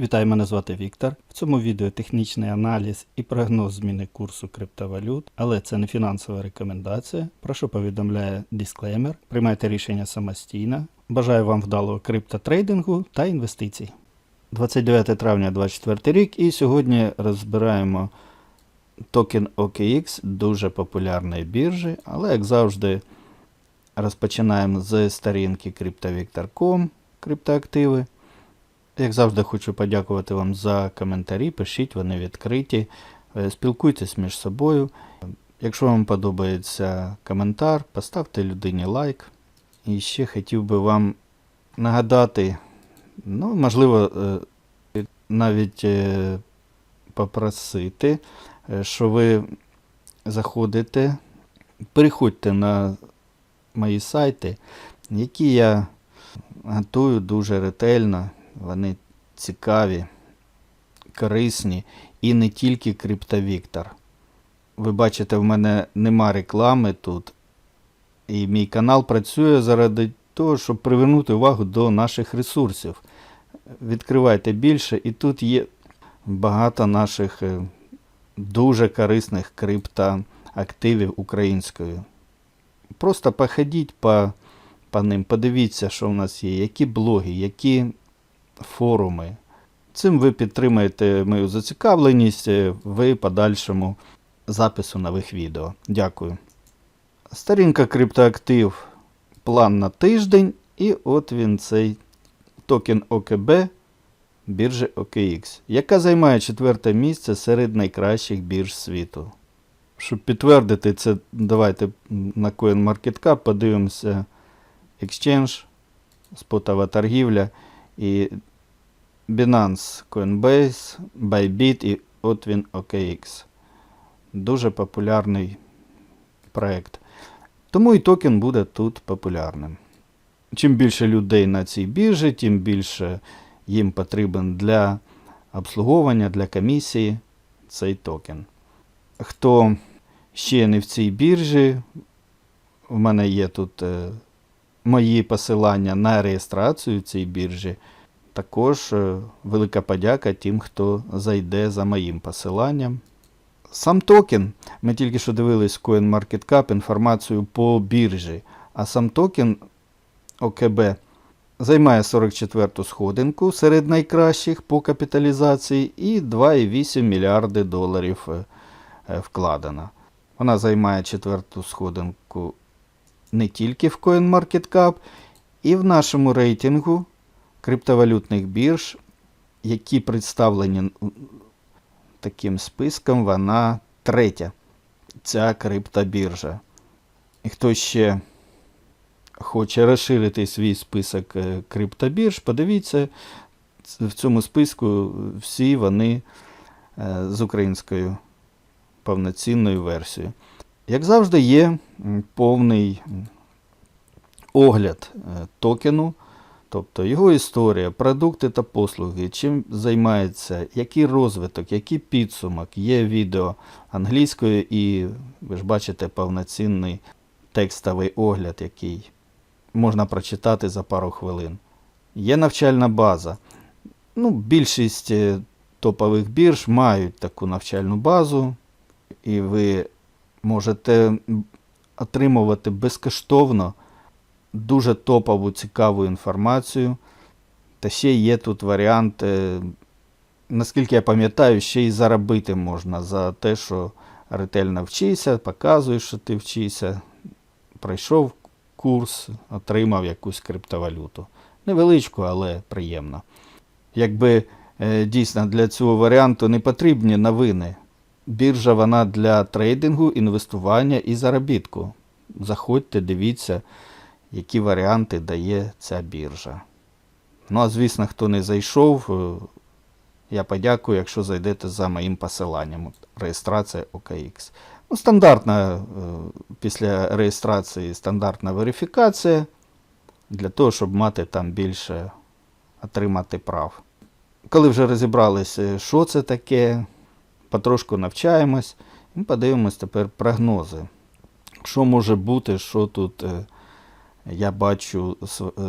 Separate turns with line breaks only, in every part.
Вітаю, мене звати Віктор. В цьому відео технічний аналіз і прогноз зміни курсу криптовалют, але це не фінансова рекомендація. Про що повідомляє дисклеймер. Приймайте рішення самостійно. Бажаю вам вдалого криптотрейдингу та інвестицій. 29 травня 2024 рік і сьогодні розбираємо токен OKX, дуже популярної біржі, але як завжди розпочинаємо з сторінки CryptoVictor.com, криптоактиви. Як завжди, хочу подякувати вам за коментарі. Пишіть, вони відкриті. Е, Спілкуйтесь між собою. Якщо вам подобається коментар, поставте людині лайк. І ще хотів би вам нагадати, ну, можливо, е, навіть е, попросити, що ви заходите, переходьте на мої сайти, які я готую дуже ретельно. Вони цікаві, корисні і не тільки криптовіктор. Ви бачите, в мене нема реклами тут. І мій канал працює заради того, щоб привернути увагу до наших ресурсів. Відкривайте більше, і тут є багато наших е, дуже корисних криптоактивів українською. Просто походіть по, по ним, подивіться, що в нас є, які блоги, які форуми. Цим ви підтримаєте мою зацікавленість е, в подальшому запису нових відео. Дякую. Сторінка криптоактив план на тиждень, і от він цей токен ОКБ біржі OKX, яка займає четверте місце серед найкращих бірж світу. Щоб підтвердити це, давайте на CoinMarketCap подивимося Exchange, спотова торгівля і Binance, Coinbase, Bybit і от OKX. Дуже популярний проект. Тому і токен буде тут популярним. Чим більше людей на цій біржі, тим більше їм потрібен для обслуговування, для комісії цей токен. Хто ще не в цій біржі, в мене є тут е, мої посилання на реєстрацію в цій біржі. Також е, велика подяка тим, хто зайде за моїм посиланням. Сам токен, ми тільки що дивились CoinMarketCap інформацію по біржі, а сам токен ОКБ займає 44-ту сходинку серед найкращих по капіталізації і 2,8 мільярди доларів е, вкладено. Вона займає четверту сходинку не тільки в CoinMarketCap, і в нашому рейтингу криптовалютних бірж, які представлені таким списком, вона третя. Ця криптобіржа. І хто ще хоче розширити свій список е, криптобірж, подивіться, в цьому списку всі вони е, з українською повноцінною версією. Як завжди, є повний огляд е, токену, тобто його історія, продукти та послуги, чим займається, який розвиток, який підсумок, є відео англійською і ви ж бачите повноцінний текстовий огляд, який можна прочитати за пару хвилин. Є навчальна база. Ну, більшість е, топових бірж мають таку навчальну базу, і ви можете отримувати безкоштовно дуже топову цікаву інформацію. Та ще є тут варіант, наскільки я пам'ятаю, ще й заробити можна за те, що ретельно вчися, показуєш, що ти вчишся, пройшов курс, отримав якусь криптовалюту. Невеличку, але приємно. Якби е, дійсно для цього варіанту не потрібні новини. Біржа вона для трейдингу, інвестування і заробітку. Заходьте, дивіться, які варіанти дає ця біржа. Ну, а звісно, хто не зайшов, е, я подякую, якщо зайдете за моїм посиланням. Реєстрація OKX. Ну, стандартна е, після реєстрації стандартна верифікація для того, щоб мати там більше отримати прав. Коли вже розібралися, що це таке, потрошку навчаємось і подивимось тепер прогнози. Що може бути, що тут е, я бачу е,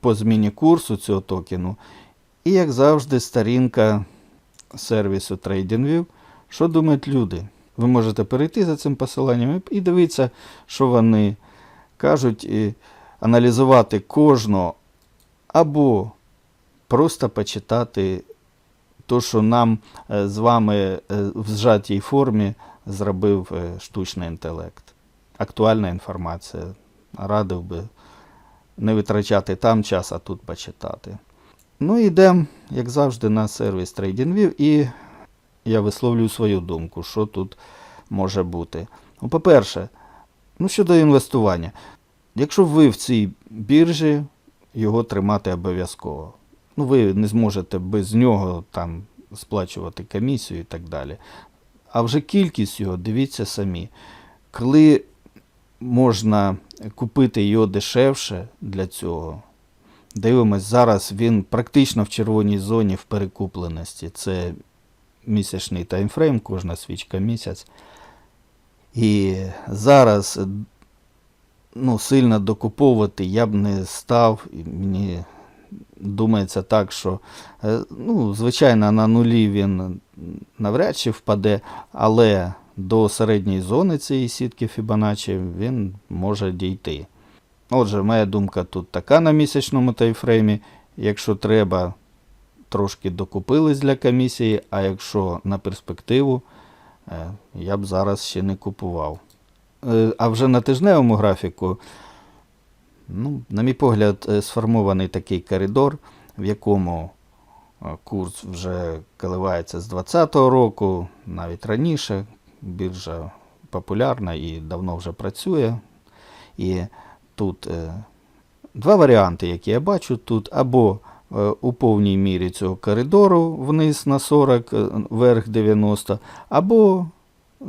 по зміні курсу цього токену І, як завжди, сторінка сервісу TradingView. Що думають люди? Ви можете перейти за цим посиланням і дивитися, що вони кажуть, і аналізувати кожного, або просто почитати те, що нам е, з вами е, в зжатій формі зробив е, штучний інтелект. Актуальна інформація. Радив би не витрачати там час, а тут почитати. Ну, йдемо, як завжди, на сервіс TradingView і я висловлюю свою думку, що тут може бути. Ну, по-перше, ну, щодо інвестування. Якщо ви в цій біржі, його тримати обов'язково. Ну, ви не зможете без нього там сплачувати комісію і так далі. А вже кількість його дивіться самі. Коли можна купити його дешевше для цього, дивимось, зараз він практично в червоній зоні в перекупленості. Це місячний таймфрейм, кожна свічка місяць. І зараз ну, сильно докуповувати я б не став. Мені думається так, що е, ну, звичайно на нулі він навряд чи впаде, але до середньої зони цієї сітки Fibonacci він може дійти. Отже, моя думка тут така на місячному таймфреймі. Якщо треба, трошки докупились для комісії, а якщо на перспективу, е, я б зараз ще не купував. Е, А вже на тижневому графіку, ну, на мій погляд, е, сформований такий коридор, в якому е, курс вже коливається з 2020 року, навіть раніше. Біржа популярна і давно вже працює. І тут е, два варіанти, які я бачу тут, або у повній мірі цього коридору вниз на 40, е, вверх 90, або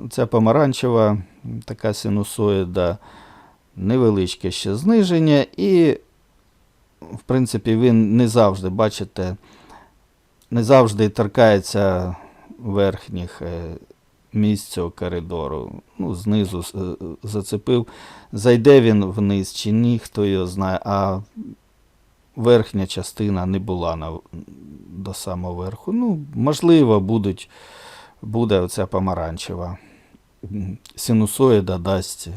ця помаранчева така синусоїда, невеличке ще зниження, і, в принципі, він не завжди, бачите, не завжди торкається верхніх е, місць цього коридору. Ну, знизу е, зацепив. Зайде він вниз чи ні, хто його знає, а верхня частина не була на, до самого верху. Ну, можливо, будуть, буде оця помаранчева. Синусоїда дасть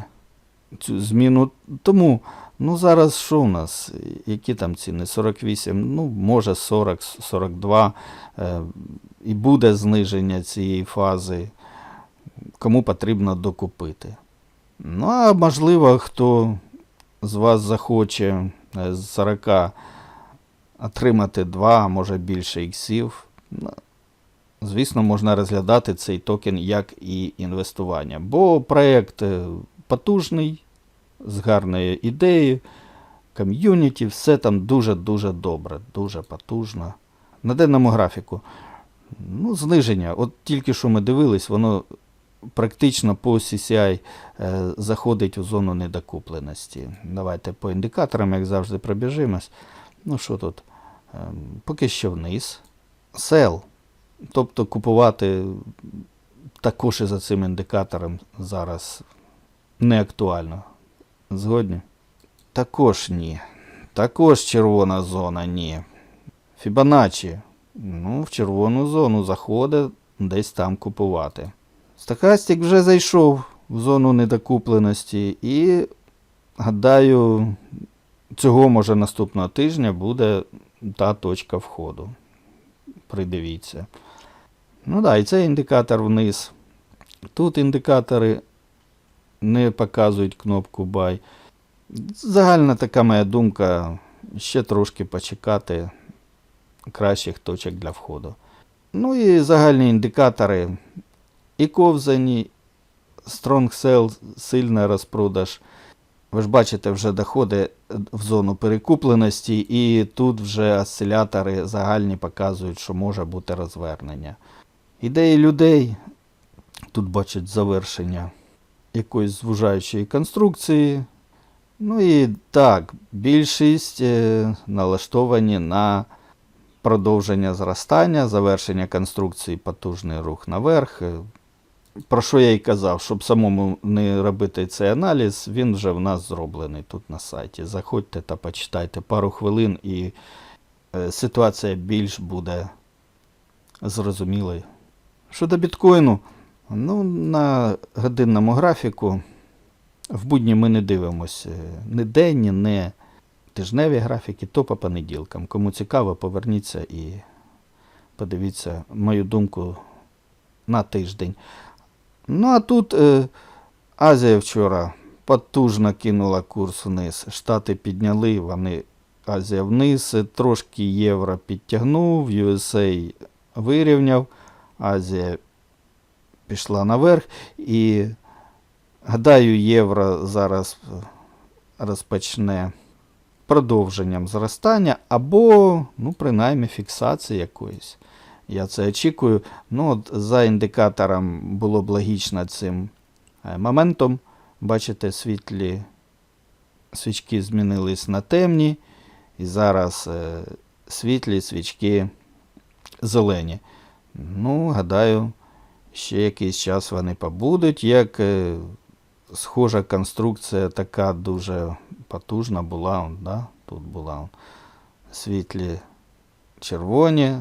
цю зміну. Тому, ну зараз що у нас? Які там ціни? 48, ну, може 40, 42. Е, і буде зниження цієї фази. Кому потрібно докупити. Ну, а можливо, хто з вас захоче е, з 40 отримати 2, а може більше іксів. ну, Звісно, можна розглядати цей токен як і інвестування. Бо проєкт е, потужний, з гарною ідеєю, ком'юніті, все там дуже-дуже добре, дуже потужно. На денному графіку. Ну, зниження. От тільки що ми дивились, воно практично по CCI е, заходить у зону недокупленості. Давайте по індикаторам, як завжди, пробіжимось. Ну що тут? Ем, поки що вниз. Sell. Тобто купувати також і за цим індикатором зараз не актуально. Згодні? Також ні. Також червона зона ні. Фібоначчі. Ну, в червону зону заходить, десь там купувати. Стахастик вже зайшов в зону недокупленості і, гадаю, цього може наступного тижня буде та точка входу. Придивіться. Ну так, да, і це індикатор вниз. Тут індикатори не показують кнопку Buy. Загальна така моя думка, ще трошки почекати кращих точок для входу. Ну і загальні індикатори і ковзані, Strong Sell, сильний розпродаж. Ви ж бачите, вже доходить в зону перекупленості, і тут вже осцилятори загальні показують, що може бути розвернення. Ідеї людей тут бачать завершення якоїсь звужаючої конструкції. Ну і так, більшість е, налаштовані на продовження зростання, завершення конструкції, потужний рух наверх. Е, Про що я й казав, щоб самому не робити цей аналіз, він вже в нас зроблений тут на сайті. Заходьте та почитайте пару хвилин і е, ситуація більш буде зрозумілою. Щодо біткоїну, ну, на годинному графіку в будні ми не дивимося ні денні, ні тижневі графіки, то по понеділкам. Кому цікаво, поверніться і подивіться мою думку на тиждень. Ну а тут е, Азія вчора потужно кинула курс вниз. Штати підняли, вони Азія вниз, трошки євро підтягнув, USA вирівняв, Азія пішла наверх. І гадаю, євро зараз розпочне продовженням зростання або, ну, принаймні, фіксації якоїсь. Я це очікую. Ну, от за індикатором було б логічно цим е, моментом. Бачите, світлі свічки змінились на темні, і зараз е, світлі свічки зелені. Ну, гадаю, ще якийсь час вони побудуть. Як е, схожа конструкція така дуже потужна була, да? тут була світлі червоні,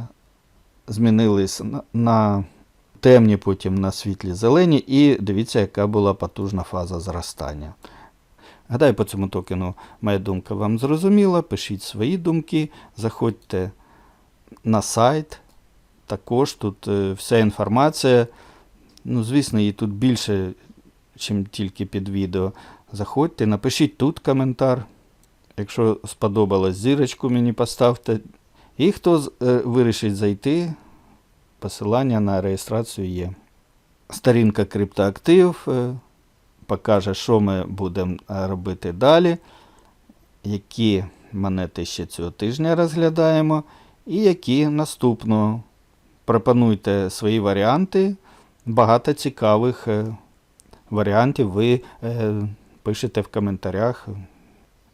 змінились на, темні, потім на світлі зелені, і дивіться, яка була потужна фаза зростання. Гадаю, по цьому токену моя думка вам зрозуміла. Пишіть свої думки, заходьте на сайт. Також тут е, вся інформація. Ну, звісно, її тут більше, ніж тільки під відео. Заходьте, напишіть тут коментар. Якщо сподобалось, зірочку мені поставте. І хто е, вирішить зайти, посилання на реєстрацію є. Сторінка криптоактив е, покаже, що ми будемо е, робити далі, які монети ще цього тижня розглядаємо, і які наступного. Пропонуйте свої варіанти. Багато цікавих е, варіантів ви е, пишете в коментарях.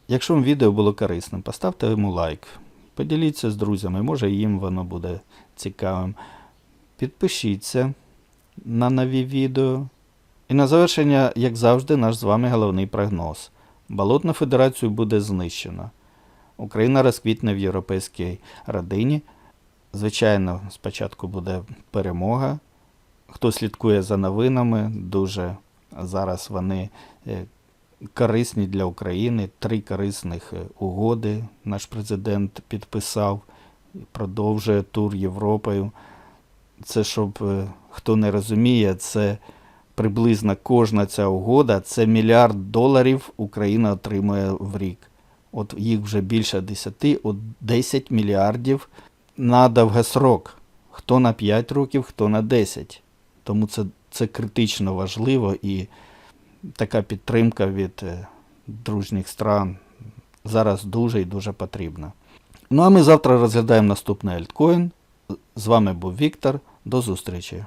Якщо вам відео було корисним, поставте йому лайк. Поділіться з друзями, може їм воно буде цікавим. Підпишіться на нові відео. І на завершення, як завжди, наш з вами головний прогноз. Болотну федерацію буде знищено. Україна розквітне в європейській родині. Звичайно, спочатку буде перемога. Хто слідкує за новинами, дуже зараз вони е, корисні для України. Три корисних е, угоди наш президент підписав, продовжує тур Європою. Це щоб е, хто не розуміє, це приблизно кожна ця угода, це мільярд доларів Україна отримує в рік. От їх вже більше 10, от 10 мільярдів на довгосрок. Хто на 5 років, хто на 10. Тому це, це критично важливо і така підтримка від е, дружніх стран зараз дуже і дуже потрібна. Ну а ми завтра розглядаємо наступний альткоін. З вами був Віктор. До зустрічі.